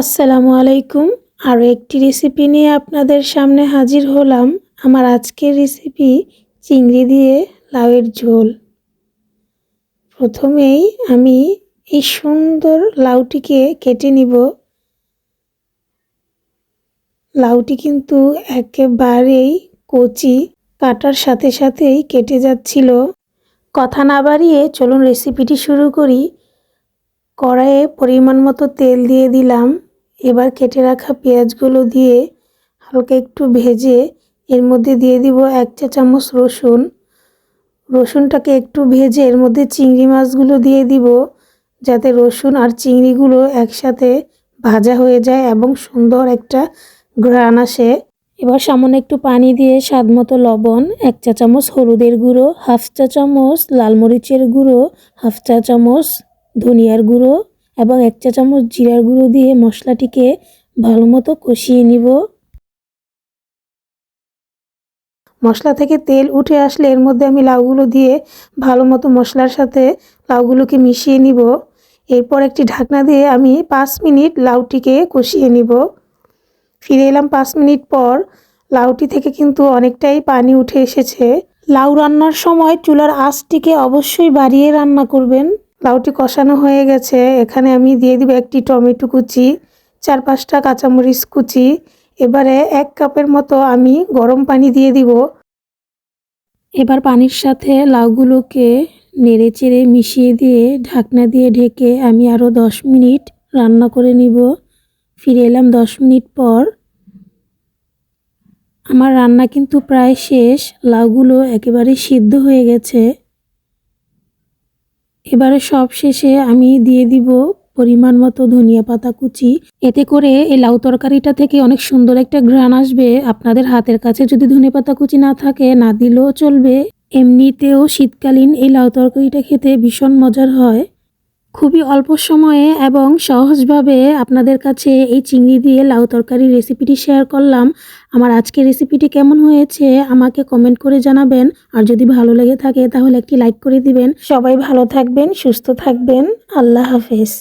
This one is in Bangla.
আসসালামু আলাইকুম। আরও একটি রেসিপি নিয়ে আপনাদের সামনে হাজির হলাম। আমার আজকের রেসিপি চিংড়ি দিয়ে লাউয়ের ঝোল। প্রথমেই আমি এই সুন্দর লাউটিকে কেটে নিব। লাউটি কিন্তু একেবারেই কচি, কাটার সাথে সাথেই কেটে যাচ্ছিল। কথা না বাড়িয়ে চলুন রেসিপিটি শুরু করি। কড়াইয়ে পরিমাণ মতো তেল দিয়ে দিলাম। এবার কেটে রাখা পেঁয়াজগুলো দিয়ে হালকা একটু ভেজে এর মধ্যে দিয়ে দিব এক চা চামচ রসুন। রসুনটাকে একটু ভেজে এর মধ্যে চিংড়ি মাছগুলো দিয়ে দিব যাতে রসুন আর চিংড়িগুলো একসাথে ভাজা হয়ে যায় এবং সুন্দর একটা ঘ্রাণ আসে। এবার সামান্য একটু পানি দিয়ে স্বাদ মতো লবণ, এক চা চামচ হলুদের গুঁড়ো, হাফ চা চামচ লাল মরিচের গুঁড়ো, হাফ চা চামচ ধনিয়ার গুঁড়ো এবং এক চা চামচ জিরার গুঁড়ো দিয়ে মশলাটিকে ভালো মতো কষিয়ে নিব। মশলা থেকে তেল উঠে আসলে এর মধ্যে আমি লাউগুলো দিয়ে ভালো মতো মশলার সাথে লাউগুলোকে মিশিয়ে নিব। এরপর একটি ঢাকনা দিয়ে আমি পাঁচ মিনিট লাউটিকে কষিয়ে নিব। ফিরে এলাম পাঁচ মিনিট পর, লাউটি থেকে কিন্তু অনেকটাই পানি উঠে এসেছে। লাউ রান্নার সময় চুলার আঁচটিকে অবশ্যই বাড়িয়ে রান্না করবেন। লাউটি কষানো হয়ে গেছে। এখানে আমি দিয়ে দিব একটি টমেটো কুচি, চার পাঁচটা কাঁচামরিচ কুচি। এবারে এক কাপের মতো আমি গরম পানি দিয়ে দিব। এবার পানির সাথে লাউগুলোকে নেড়ে চেড়ে মিশিয়ে দিয়ে ঢাকনা দিয়ে ঢেকে আমি আরও দশ মিনিট রান্না করে নিব। ফিরে এলাম দশ মিনিট পর। আমার রান্না কিন্তু প্রায় শেষ। লাউগুলো একেবারে সিদ্ধ হয়ে গেছে। এবারে সব শেষে আমি দিয়ে দিব পরিমাণ মতো ধনিয়া পাতা কুচি। এতে করে এই লাউ তরকারিটা থেকে অনেক সুন্দর একটা ঘ্রাণ আসবে। আপনাদের হাতের কাছে যদি ধনে পাতা কুচি না থাকে, না দিলেও চলবে। এমনিতেও শীতকালীন এই লাউ তরকারিটা খেতে ভীষণ মজার হয়। খুবই অল্প সময়ে এবং সহজভাবে আপনাদের কাছে এই চিংড়ি দিয়ে লাউ তরকারি রেসিপিটি শেয়ার করলাম। আমার আজকের রেসিপিটি কেমন হয়েছে আমাকে কমেন্ট করে জানাবেন। আর যদি ভালো লেগে থাকে তাহলে একটি লাইক করে দিবেন। সবাই ভালো থাকবেন, সুস্থ থাকবেন। আল্লাহ হাফেজ।